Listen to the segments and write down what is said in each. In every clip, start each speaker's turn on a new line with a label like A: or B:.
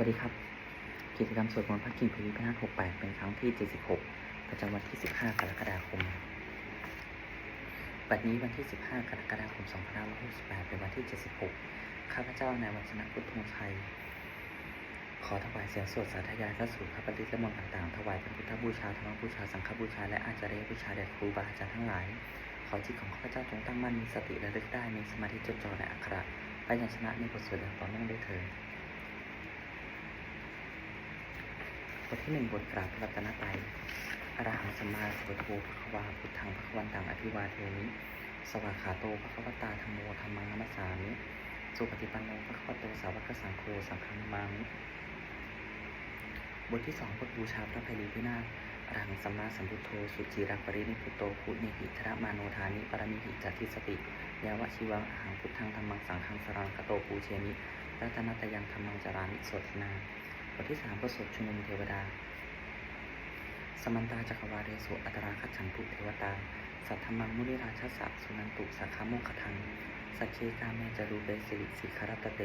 A: วัสดีครับ กิจกรรมสวดมนต์พระกิ่งพลีพนาถ68 เป็นครั้งที่ 76 ประจำวันที่ 15 กรกฎาคม บัดนี้วันที่ 15 กรกฎาคม 2568 เป็นวันที่ 76 ข้าพเจ้านายวัชนะพุทธงชัย ขอถวายเสียงสวดสาธยายพระสูตรพระปฏิและมนต์ต่างๆ ถวายเป็นพุทธบูชา ธรรมบูชา สังฆบูชา และอาจารย์บูชาแด่ครูบาอาจารย์ทั้งหลาย ขอจิตของข้าพเจ้าจงตั้งมั่นมีสติระลึกได้ มีสมาธิจดจ่อในอักขระพยัญชนะในบทสวดอย่างต่อเนื่องด้วยเถิด บทที่หนึ่งบทกราบรัตนตรัยอรหังสัมมาสัมพุทโธภควาพุทธังภควันตังอภิวาเทมิ สวากขาโตภควตาธรรมโมธรรมังนัมสสามิ สุปฏิปันโนภควโตสาวกสังโฆสังฆังมามิ บทที่สองบทบูชาพระภัยรีพินาศอรหังสัมมาสัมพุทโธ สุจิรังปรินิพุโตพุเนหิธระมาโนธานิปรมิหิจัตติสติ ยาวะชีวังอหังพุทธังธรรมังสังฆังสรังคโตปูเชมิรัตนตยังธรรมังจารามิสตนา บทที่สามประสบชุมนุมเทวดา สมันตาจักรวาเรสุอัตราคัจฉันตุเทวตา สัทธมังมุนิราชสะสุนันตุสักขาโมคทังสักเคกาเมจารูเบสิริสิคารตเต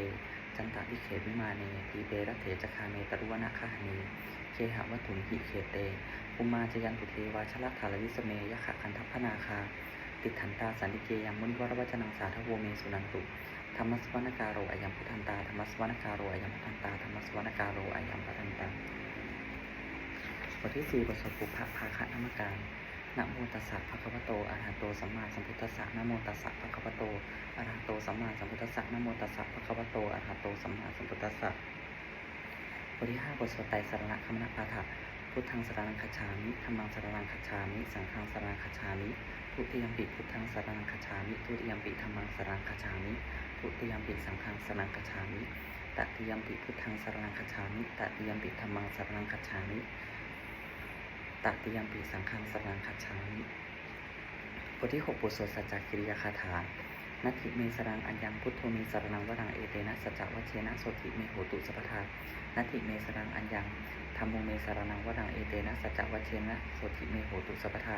A: จันตวิเขวิมาเนทีเบรเถจคาเมตรุวนาคาหนีเคหะวัตถุหิเขเตอุมาจยันตุเทวาชลธารวิสเมยะขะคันทัพพนาคา ติดถันตาสันติเกยังมุนิวรวัจนังสาทโวเมสุนันตุ รรมสวนการโรอายัมพุทธันตาธรรมสวนการโรอายัมพุทธันตาธรรมสวนการโรอายัมพุทธันตาบทที่สี่บทสวดปุพพะภาคะนามการนะโมตัสสะภะคะวะโตอะระหะโตสัมมาสัมพุทธัสสะนะโมตัสสะภะคะวะโตอะระหะโตสัมมาสัมพุทธัสสะนะโมตัสสะภะคะวะโตอะระหะโตสัมมาสัมพุทธัสสะบทที่ห้าบทสวดไตรสรณคมนปาฐะพุทธังสรณังคัจฉามิธรรมังสรณังคัจฉามิ สังฆังสรณังคัจฉามิ ทุติยมปิพุทธังสรณังคัจฉามิ ทุติยมปิธรรมังสรณังคัจฉามิ ทุติยมปิสังฆังสรณังคัจามิตติยมปิพุทธังสรังคัจามิตติยมปิธรรมังสรังคัจามิตติยมปิสังฆังสรังคัจามิบทที่หกบทสวดสัจจกิริยาคาถานัตถิเมสรังอัญญังพุทโธเมสรนังวรังเอเตนะสัจจวัชเชนะโสติเมโหตุสัพทานัตถิเมสรังอัญญังธรรมโมเมสรังวรังเอเตนะสัจจวัชเชนะโสติเมโหตุสัพทา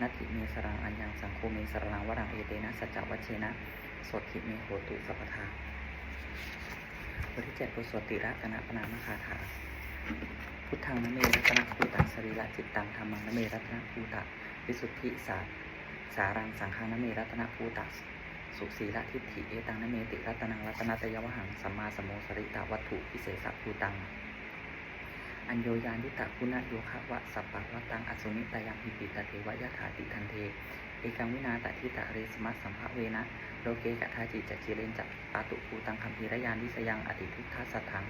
A: นัตถิเมสรังอัญญังสังโฆเมสรังวรังเอเตนะสัจจวัชเชนะสดทิเมโหตุสัพพทาบทที่เจ็ดบทสวดติระกนะปนามคาถา พุทธังนเมรัตนภูตังสรีระจิตตังธรรมังนเมรัตนภูตะวิสุทธิสาสารังสังฆังนเมรัตนภูตะสุสีละทิฏฐิเอตังนเมติรัตนังรัตนตยวหังสัมมาสมโมสริตาวัตถุพิเศษภูตัง อัญโยยานิตะคุณโยคะวะสัปปะวะตังอสุนิตายังหิปิตะเทวะยะถาติทันเท เอกังวินาตทิตะเรสมัสสัมภเวนะโลเกกะทาจิจักจิเรนจักปาตุภูตังคัมภีรยานวิสยังอติทุกทัสถัง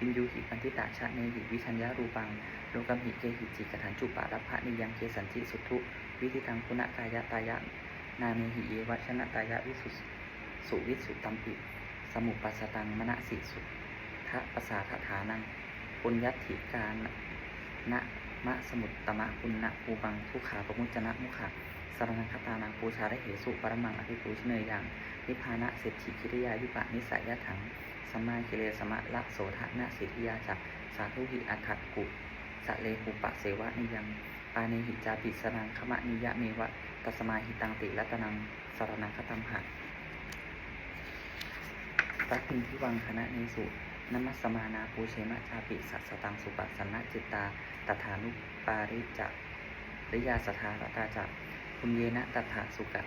A: อินยูหิปันทิตะชะเนหิวิชัญญารูปังโลกัมหิเกหิจิกถันจุปารัพะนิยังเคสันติสุทุวิธิตังคุณกายะตายะนาเมหิเยวัชนะตายะวิสุสสุวิสุตตัมปิสมุปัสสตังมณสิสุทะปสาทฐานัง ปุญญัตถิกานนะมะสมุตตมะปุณณภูบังทุขาปมุจจนะมุขะสรณคตานังปูชาได้เหสุปรมังอภิปูชเนยยังนิพพานะเศรษฐิคิริยายุปะนิสัยยะถังสมาคิเลสมะละโสทะนะสิทธิยาจักสาธุหิอัฏฐกุสะเลหุปะเสวะนิยังปาเนหิจาปิสนังขมะนิยะเมวะตัสมาหิตังติรัตนังสรณคตัมหะรักพิงพิวังคณะเนสุ นมัสมานาปูเชมะชาปิสัสตังสุปัสสนะจิตตาตถานุปาริจักริยาสถารตาจักคุณเยนะตถาสุกะ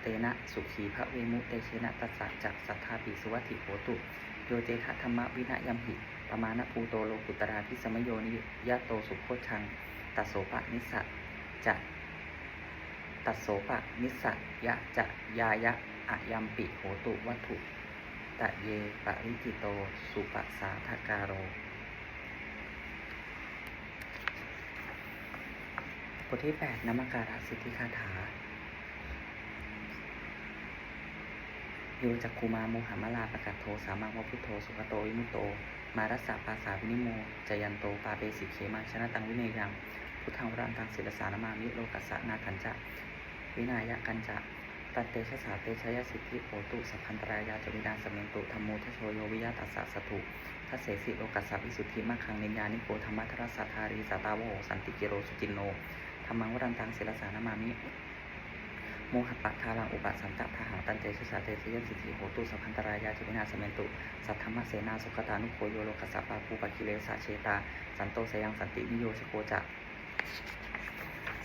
A: เตนะสุขีพระเวมุเตเชนะตัสสะจักสัทธาปิสุวัติโหตุโยเจทธรรมวินะยัมหิปมาณภูโตโลกุตราพิสมโยนิยะโตสุโคชังตัสโสปะนิสสะจะตัสโสปะนิสสะยะจะยายะอะยัมปิโหตุวัตถุะเยปะริจิโต สุปสาทการโรบทที่แปดนมการะสิทธิคาถา โยจักคูมาโมหมลาปะกัตโทสามังวพุทโธ สุขโตวิมุตโต มารัสสะปาสาวินิโมจยันโต ปาเปสิเขมาชนะตังวิเนยังพุทธังรังตังศิลสานามามิโลกัสสะนาคันจะ วินายะกันจะ ตัตเตชะสาเตชยสิทธิโหตุสัพพันตรายาจวิดาสเมนตุธรรมโมทโชโยวิยาตัสสะสตุทัสเสสิโลกัสสะวิสุทธิมังคังนิญญานิโกธรรมะทรสัทธารีสัตตาวโหสันติกิโรสุจินโนธรรมังวรันตังศิลสานามามิโมหะปะทาลังอุปสันตทาหังตันเจชะสาเตชยสิทธิโหตุสัพพันตรายาจวินาสเมนตุสัทธรรมเสนาสุขตานุโคโยโลกัสสะปาภูปกิเลสะเชตา สันโตสยังสันตินิโยชโกจะ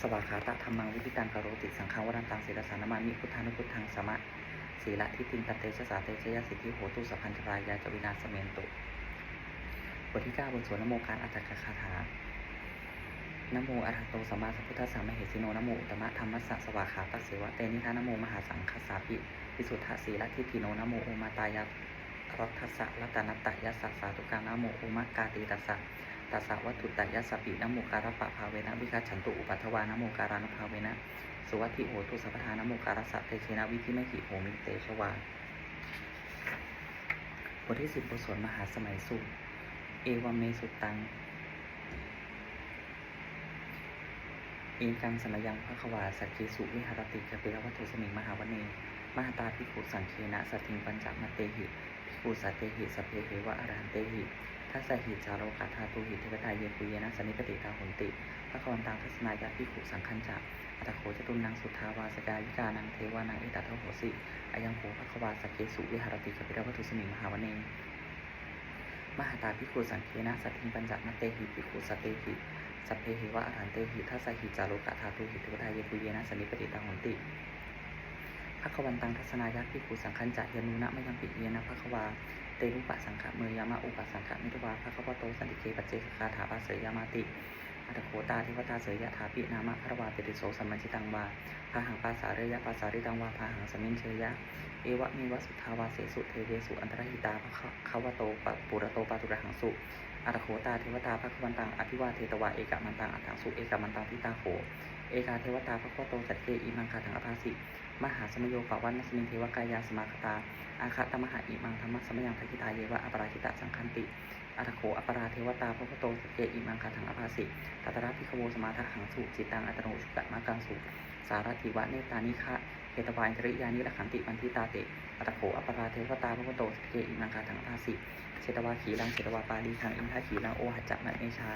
A: สวากขาตะธรรมังวิธิตังกโรติสังฆวรันตังศีลสานามามิพุทธานุพุทธังสมะศีละทิติงตัเตชะสาเตชยสิทธิโหตุสัพพันตรายาจวินาสเมนตุบทที่เก้าบนสวนนโมการอัตถกคาถานโมอระหะโตสัมมาสัมพุทธัสสะมะเหสิโนนโมอุตมะธรรมัสสะสวากขาตเสวะเตนิทานโมมหาสังคสาปิวิสุทธะสีลัทธิติโนนโมโอมาตายะรัตทัสสะรัตนัตตยัสสะสาธุกังนโมโอมะกาติตัสสะ ตัสสะวัตถุตยัสสปินโมการะปะภาเวนะวิคัจฉันตุอุปัฏฐวานโมการานภาเวนะสุวัตถิโหตุสัพทานโมการัสสะเตเชนะวิธิไม่หิโหมิเตชวาบทที่สิบบทสวดมหาสมัยสูตรเอวเมสุตังเอกังสมยังพระควาสักเคสุวิหารติกปิลวัตถุสมิงมหาวเนมหาตาภิกขุสังเคนะสัตถิงปัญจมเตหิภิกขุสัตเตหิสพเพเหวะอรันเตหิ ทัสหิจาโรกาธาตุหิเทวตายเยปุเยนะสนิปติตาหุนติพระควันตังทัศนายาภิขุสังคัญจักอัตโขจตุนังสุทธาวาสกายิกานังเทวานังอิตัทโหสิอายังโหพระควาสักเคสุวิหารติกปิลวัตุสมิงมหาวเนมหาตาภิขุสังเคนะสัตถิงปัญจมเตหิภิขุสัตเตหิสัพเพหิวะอรันเตหิทัสหิจาโลกะธาตุหิเทวดายเยปุเยนะสนิปติตังหนติภควันตังทัศนายาภิขุสังคัญจะยานุนะมยังปิเยนะภควา เตรุปะสังขะเมยามะอุปสังขะมิตวาภควโตสันติเกปัจเจกคาถาภาเสยามาติอัตโขตาเทวตาเสยยะถาปินามะพระวาปิติโสสัมมัญจิตังวาพาหังปาสาเรยะปาสาริตังวาพาหังสมินเชยะ เอวะมีวสุทาวาเสสุเทเวสุอันตรหิตาภควโตปะปุระโตปาตุระหังสุอัตโขตาเทวตาพระควันตังอภิวาเทตวาเอกมันตังอัตถังสุเอกมันตังทิตาโขเอกาเทวตาพระโคโตจัตเกอิมังคาถังอภาสิ มหาสมโยปวันนสมิงเทวกายาสมาคตา อาคตมหาอิมังธรรมสมยังทักิตาเยวะอปราชิตะสังคันติอัตโขอปราเทวตาพระโคโตจัตเกอิมังคาถังอภาสิตัตระพิขโวสมาทหังสุจิตังอัตโนชุกะมากังสุสารถิวะเนตานิคะเกตวายจริยานิรขันติปันทิตาเตอัตโขอปราเทวตาพระโคโตจัตเกอิมังคาถังอภาสิเชตวาขีรังเชตวาปาลีขังอินทาขีรังโอหัจจะมะเนชา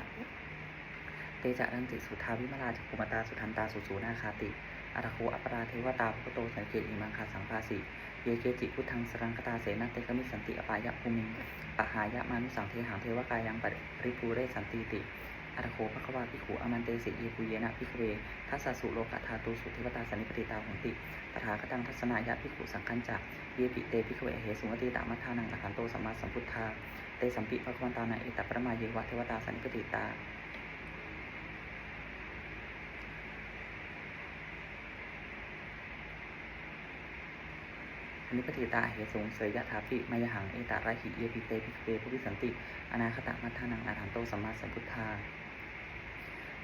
A: เตจะรังติสุทาวิมลาจักุมตาสุทันตาสุสูนาคาติอัตโคอัปราเทวตาพุทโตสังเกอิมังคาสังภาสิ เยเกจิพุทธังสรังคตาเสนาเตกมิสันติอปายะภูมิปะหายะมานุสังเทหังเทวกายังปริภูเรสันติติอัตโคภควาภิขุอมันเตสิเยปุเยนะภิกขเวทัสสสุโลกะธาตุสุเทวตาสันนิปติตาหนติตถาคตังทัศนายะภิขุสังคัญจักเยปิเตภิกขเวเหสุวติตามัทธานังอรหันโตสัมมาสัมพุทธาเตสัมปิภควันตานาเอตปรมาเยวะเทวตาสันนิปติตา นิปติตาเหตุสงเสยยะถาปิมายหังเอตาระหิเยปิเตปิเปภุวิสันติ อนาคตมัทธานังอาหันโตสัมมาสัมพุทธา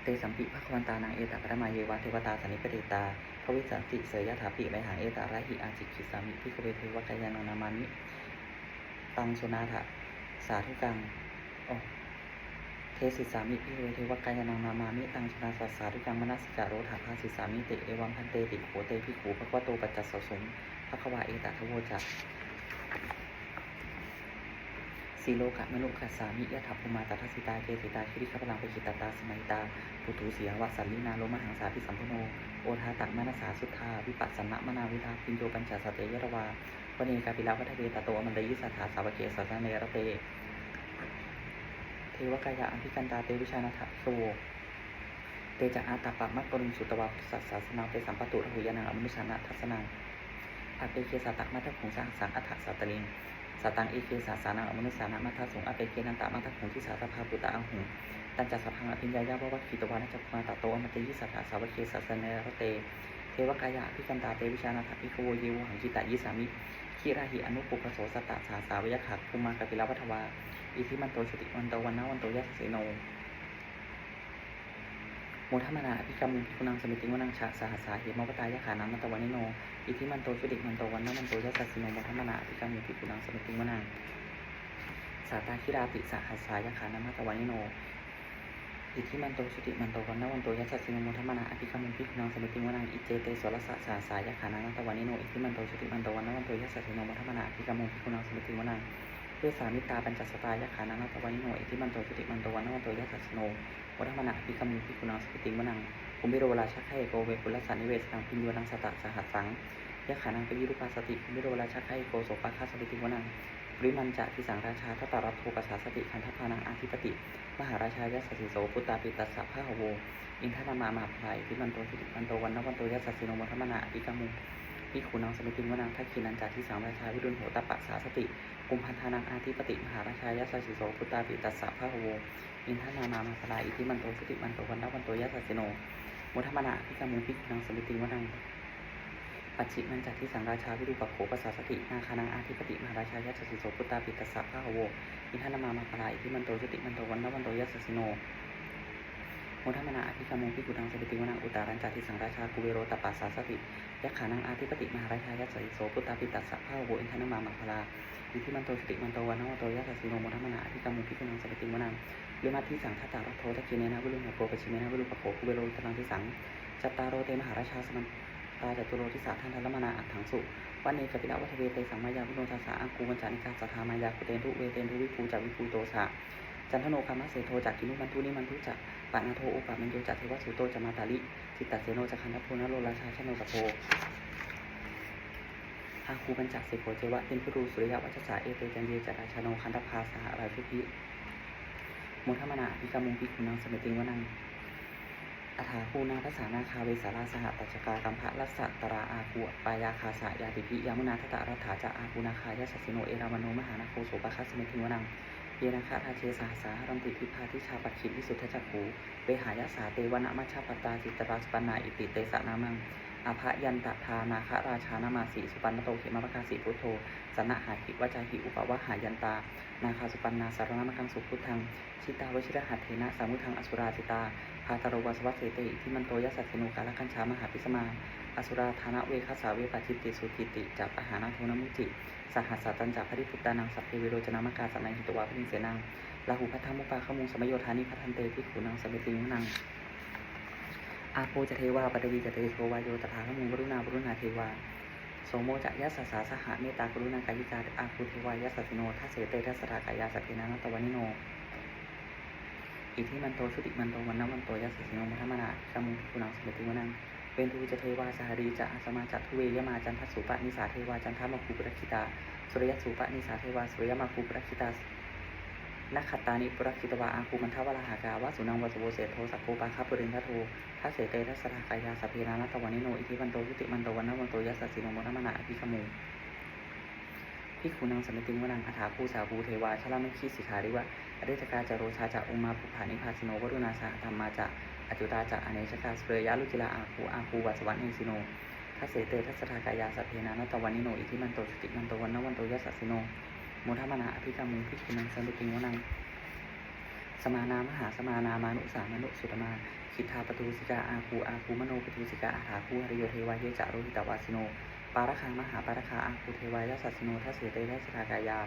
A: เตสัมปิภควันตานังเอตาปรมาเยวะเทวตาสันนิปติตาภวิสันติเสยยะถาปิมายหังเอตาระหิอาจิกิสามิพิกเวเทวกายานังนามานิตังสุนาถะสาธุกังโอเทสิสามิพิเวเทวกายานังนามามิตังสุนาสัสสาธุกังมนัสิกาโรธาภาสิสามิเตเอวัมพันเตติโขเตพิขูภควโตปัจจัสส สมภควาเอตทโวจักสีโลกะมนุคัสสามิยะถัพุมาตทัสสิตาเกติตาคิริขพลังไปขิตตาสมัยตาปุถุเสียวสันลินาโลมหังสาพิสัมพโนโอทาตักมนัสสาสุทธาวิปัสสนะมนาวิทาปิโยปัญจสเตยรวาวเนกาปิลาวัฏเวตโตอมันตยิสัทธาสาวเกสัสเนรเตเทวกายะอัมพิกันตาเตวิชานาถโสเตจะอาตาปะมักกรุงสุตวาสัสสาสนาเตสัมปตุระหุยานังอมนุสานาทัสนัง อาเปเคสาตักมัทธผงสังสังอัฏฐสัตตลิงสตังเอเคสาสานังอมนุสานามัทธสงอาเปเคนันตามัทธผงที่สาสภาปุตตะอังหุงตันจัสพังอภิญญายาววัคคิตวานัจมาตโตอมตยิสัทธาสาวเคสัสเนรเตเทวกายะพิกันตาเตวิชานาถพิโคยิวหังกิตายิสามิขีราหิอนุปุปโสสตตาสาสาวยขักภูมากปิลวัฏวาอิทิมันโตสติวันโตวันนาวันโตยัสเสโน โมทัมมนาอภิกรรมพิคุนังสมิติวนังชะสหัสาเหมวตายะขานังมัตตวันิโน อิทิมันโตชุติมันโตวันนมันโตยัสสสิโนโมทัมมนาอภิกรรมพิคุนังสมิติวนังสาตาคิราติสหัสายะขานังมัตตวันิโน อิทิมันโตชุติมันโตวันนาวันโตยัสสสิโนโมทัมมนาอภิกรรมพิคุนังสมิติวนังอิเจเตโสรสะสหสายะขานังมัตตวันิโน อิทิมันโตชุติมันโตวันนาวันโตยัสสสิโนโมทัมมนาอภิกรรมพิคุนังสมิติวนังเทสามิตาปัญจสตายะขานังนัตวันิโน อิทิมันโตชุติมันโตวันนวันโตยัสสโน วัฏมนาภิกรรมพิกุณังสปิติมนังภูมิโรราชไคโกเวกุลสันนิเวสังพิญโยนังสตะสหัสสังยะขานังปยิรุปาสติภูมิโรราชไคโกโสปะคาสติติวนังปริมันจะทิสังราชาทัตตารัตโทปัสสาสติคันทพานังอาธิปติ มหาราชายสสิโสพุตตาปิตัสสะพะหะโว อินทนามามาภายพิมันโตสิติมันโตวันนวันโตยัสสสิโนมัทมนาอิกามุ พิคูนังสมิติวนังทักขินันจาทิสังราชาวิดุลโหตปะสาสติ กุมพันธานังอาธิปติมหาราชายสสิโสพุตตาปิตัสสะพะหะโวอินทนามามาสลายอิทิมันโตสิติมันโตวันนวันโตยัสสสิโน มุทมนาอภิกามุพิคูนังสมิติวนังปัจฉิมันจักที่สังราชาวิรูปัโขปัสสาสตินาคานังอาธิปติมหาราชายัสสิโสพุตตาปิตัสสะพะหะโวอินทนามามาปลายที่มันโตสติมันโตวันนวันโตยัสสสิโน มทัมนาอภิกามงพิกุดังสติติวนังอุตารัญจาทิสังราชากุเวโรตปัสสาสติยักขานังอาธิปติมหาราชายัสสิโสพุตตาปิตัสสะพะโวอินทนมามาปลาอิทิมันโตสติมันโตวันนวโตยัสสสิโนโมทัมนาอภิกามงพิกุดังสติติวนังเยมัทธิสังทัตตารัตโทตะกิเนนะวิรุณโปปชิเมนะวิรุปโขกุเวโรตรังทิสังจัตตารโรเตมหาราชาสมันตาจตุโรทิสาทันทัลลมนาอัฏฐังสุวันเนกปิละวัฏเวเตสัมมายาวิโนทัสสะอังคูวัญจานิกาสัทธามายาคุเตนทุเวเตนทุวิภูจักวิภูโตสะ จันทโนคามะเสโทจักกินุมันทุนิมันทุจักปะนาโทโอปะมันโยจักเทวสุโตจะมาตาลิจิตตเสโนจักขันธโพนโลราชาชโนสโพอาคูบัญจักเสโพเจวะเตนพุรูสุริยวัชสาเอเตจันเยจราชโนคันธพาสหราชุพิโมทมนาพิกามุงพิคุนังสมติงวนังอาถาคูนาทัสสานาคาเวสาราสหปัจกากัมภะรัสสตราอาคูปายาคาสายาติพิยามุนาทตะรัฐาจะอาคูนาคายาสัสสิโนเอรามโนมหานาโคโสปะคัสสเมทิงวนัง เยนาคาทาเชสาสารัมติทิพาทิชาปัจฉิมวิสุทธจักขูเวหายาสาเตวนะมัชปตาจิตตราสปนาอิติเตสนามังอาภยันตทานาคราชานามาสีสุปันโตเขมปะกาสีพุทโธสนะหาหิวจาหิอุปวะหายันตา นาคาสุปันนาสารนามคังสุพุทธัง ชิตาวชิรหัตเถนะสามุทังอสุราจิตาพาตโรวาสวัสเสติที่มันโตยัสสสินุกาลคัญชามหาพิสมา อสุราธานะเวคัสสาเวปจิตติสุกิติจับอาหานาโทนมุจิ สหัสสตันจักพริพุตตานังสัพเพเวโรจนามกาสันนัยหิตวาพิเสนังลาหูพัทธมุปาขมุงสมโยธานิพัทันเตพิขุนังสมเปติงนังอาโปจะเทวาปตวีจะเตโทวายโยตถาขมุงวรุณาวรุณาเทวาโสโมจะยัสสสาสหะเมตตากรุณากายิกาอาคูเทวายัสสสิโนทัสเสเตทัสรากายาสัพเพนานตวานิโนอิทิมันโตชุติมันโตวันนวันโตยัสสสิโนมัทมนาคามุคุนังสมติวนัง เป็นทูจะเทวาสหรีจะอาสมาจัตทุเวยมาจันทสุปะนิสาเทวาจันทมาคูปรคิตาสุริยสุปะนิสาเทวาสุริยมาคูปรคิตานักขัตตานิปรคิตวาอาคูมันทวราหากาวาสุนังวสุโวเสโทสักโคปาคาปุรินทโททัสเสเตทัสรากายาสพเพนานัตวานิโนอิทิมันโตชุติมันโตวันนวันโตยัสสิโนมัทมนาอภิคมุพิคูนังสมิติงวนังอัฐาภูสาภูเทวาชลามิคีสิขาริวะอเดชกาจาโรชาจะอุมาภูผานิพาสิโนวรุณาสาธรรมาจะ อจุตาจะอเนชกาสเปรยาลุจิลาอาคูอาคูวัสวัตเนสิโนทัสเสเตทัสทากายาสัพเพนานัตตวันนิโนอิทิมันโตสติมันโตวันนวันโตยัสสสิโนโมทัมนาอภิกามุพิคูนังสมิติงวนังสมานามหาสมานามานุสามนุสุตมาคิทาปตูสิกาอาคูอาคูมโนปตูสิกาอาถาคูหริโยเทวายเยจะโรหิตวาสิโนปาระคังมหาปาระคาอังคุเทวายาสัสสิโนทัสเสเตทัสสรากายา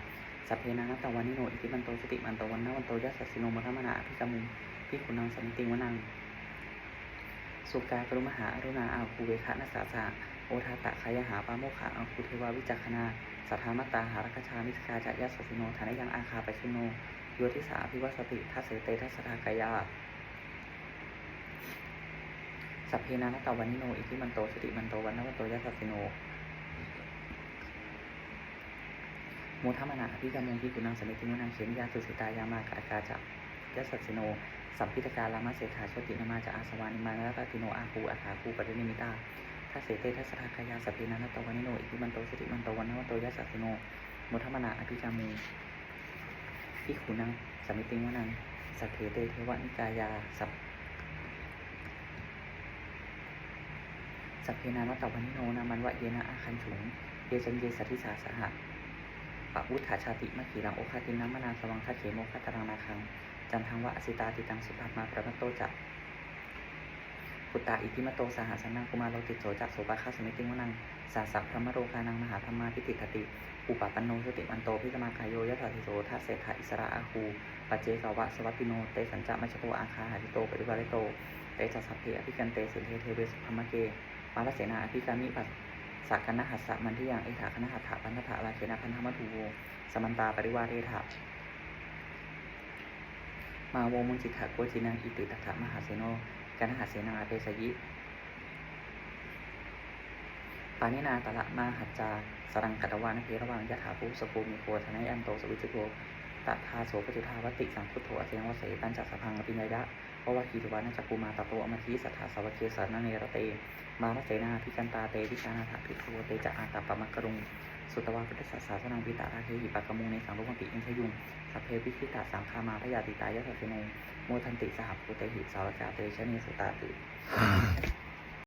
A: สัพเพนานัตตวันนิโนอิทิมันโตสติมันโตวันนวันโตยัสสสิโนมัทมนาอภิกามุงพิขุนังสัมติงวนัง สุกากรุมหาอรุณาอาคูเวคะนัสสาสะโอทาตะขายหาปาโมขะอังคุเทวาวิจักขณาสัทธามตาหารคชามิสกาจะยัสสสิโนฐานะยังอาคาปชิโนโยทิสาพิวัสติทัสเสเตทัสสากายาสัพเพนานตวันนิโน อิทิมันโตสติมันโตวันนวันโตยัสสสิโนโมทัมนาพิกามุงพิกุนังสมิติมุนังเขมิยาสุสิตายามากาอากาจักยัสสสิโน สัมพิตการลามาเศรษฐาโชตินามาจะอาสวานิมานาตติโนอาคูอาถาคูปรินิมิตาทัสเสเตทัสทากายาสพเพนานัตตวันิโนอิทิมันโตสติมันโตวันนวันโตยัสสสิโนโมทัมนาอภิกามุงพิขุนังสมิติมุนังสัพเพเตเทวนิกายาสัพสัพเพนานัตวันิโนนามันวะเยนะอาคันฉุงเยจันเยสัทิสาสหะปะวุฒาชาติมะขีรังโอคาตินัมมนาสวังคาเขโมคาตรังนาคัง จันทังวะอสิตาติตังสุภามาประมัตโตจักพุตตาอิทิมโตสหสนังกุมารโลติโสจักโสปะคาสมิติงวนังสาสัพพระมโรคานังมหาธรรมาพิติตติอุปปันโนสติมันโตพิสมากายโยยะถาธิโสทัสเศธาอิสระอาคูปัจเจกาวะสวัตติโนเตสัญจะมัชโตอาคาหาริโตปริวาริโตเตจัสสัพเพอภิกันเตสุเทเทเวสุภมะเกมาลเสนาอภิกามิปัสสักคณหัสสะมันที่ยังเอถาคณหัตถะพันธะราเชนะพันธมัทูโวสมันตาปริวาเรถา มาโวมุนจิตถาโกจินังอิติตถามหาเสโนกนหาเสนาเปสยิปานินาตละมาหัจจาสรังกัตวานเพระวังยะถาภูสภูมิโคทนายอันโตสวิจุโกตัทาโสปจุทาวติสังพุทโธอเทงวเสปัญจสพังอภิญญะเพราะว่าคีตวานัจจกุมาตโตอมทีสัทธาสวเคสานเนรเต มารเสนาพิกันตาเตวิชานาถาภิกขุเตจะอาตาปมักกรุง สุตวาพุทธศาสนาพิตาราเทหิปากมุงในสังลุมปิอินทยุงสัพเพวิคิตาสังคามาพยาติตายะสัพเพโนโมทันติสหภูเตหิสาวกาเตชะเนสุตาติ